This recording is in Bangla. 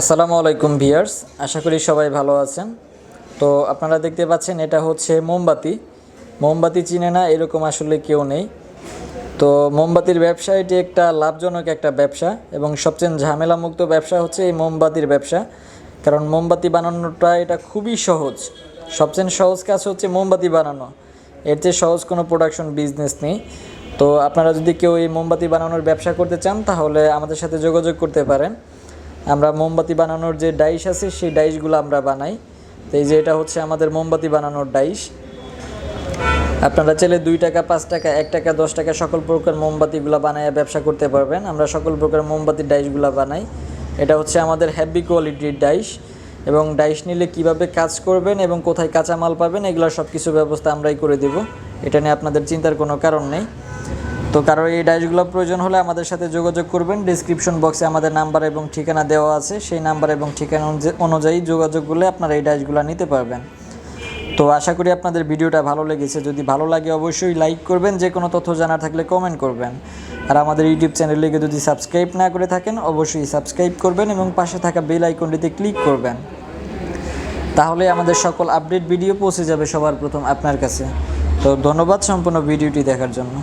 আসসালামু আলাইকুম ভিয়ার্স আশা করি সবাই ভালো আছেন। তো আপনারা দেখতে পাচ্ছেন, এটা হচ্ছে মোমবাতি। মোমবাতি চিনে না, এরকম আসলে কেউ নেই। তো মোমবাতির ব্যবসা, এটি একটা লাভজনক একটা ব্যবসা এবং সবচেয়ে ঝামেলামুক্ত ব্যবসা হচ্ছে এই মোমবাতির ব্যবসা। কারণ মোমবাতি বানানোটা, এটা খুবই সহজ। সবচেয়ে সহজ কাজ হচ্ছে মোমবাতি বানানো। এর চেয়ে সহজ কোনো প্রোডাকশন বিজনেস নেই। তো আপনারা যদি কেউ এই মোমবাতি বানানোর ব্যবসা করতে চান, তাহলে আমাদের সাথে যোগাযোগ করতে পারেন। আমরা মোমবাতি বানানোর যে ডাইশ আছে, সেই ডাইশগুলো আমরা বানাই। তো এই যে এটা হচ্ছে আমাদের মোমবাতি বানানোর ডাইশ। আপনারা চাইলে দুই টাকা, পাঁচ টাকা, এক টাকা, দশ টাকা সকল প্রকার মোমবাতিগুলো বানায় ব্যবসা করতে পারবেন। আমরা সকল প্রকার মোমবাতির ডাইশগুলো বানাই। এটা হচ্ছে আমাদের হ্যাভি কোয়ালিটির ডাইশ এবং ডাইশ নিলে কীভাবে কাজ করবেন এবং কোথায় কাঁচামাল পাবেন এগুলো সব কিছু ব্যবস্থা আমরাই করে দেব। এটা নিয়ে আপনাদের চিন্তার কোনো কারণ নেই। তো কারও এই ডাইসগুলো প্রয়োজন হলে আমাদের সাথে যোগাযোগ করবেন। ডিসক্রিপশন বক্সে আমাদের নাম্বার এবং ঠিকানা দেওয়া আছে। সেই নাম্বার এবং ঠিকানা অনুযা- অনুযায়ী যোগাযোগ করলে আপনারা এই ডাইসগুলো নিতে পারবেন। তো আশা করি আপনাদের ভিডিওটা ভালো লেগেছে। যদি ভালো লাগে অবশ্যই লাইক করবেন। যে কোনো তথ্য জানার থাকলে কমেন্ট করবেন। আর আমাদের ইউটিউব চ্যানেলটিকে যদি সাবস্ক্রাইব না করে থাকেন, অবশ্যই সাবস্ক্রাইব করবেন এবং পাশে থাকা বেল আইকনটিতে ক্লিক করবেন। তাহলে আমাদের সকল আপডেট ভিডিও পৌঁছে যাবে সবার প্রথম আপনার কাছে। তো ধন্যবাদ সম্পূর্ণ ভিডিওটি দেখার জন্য।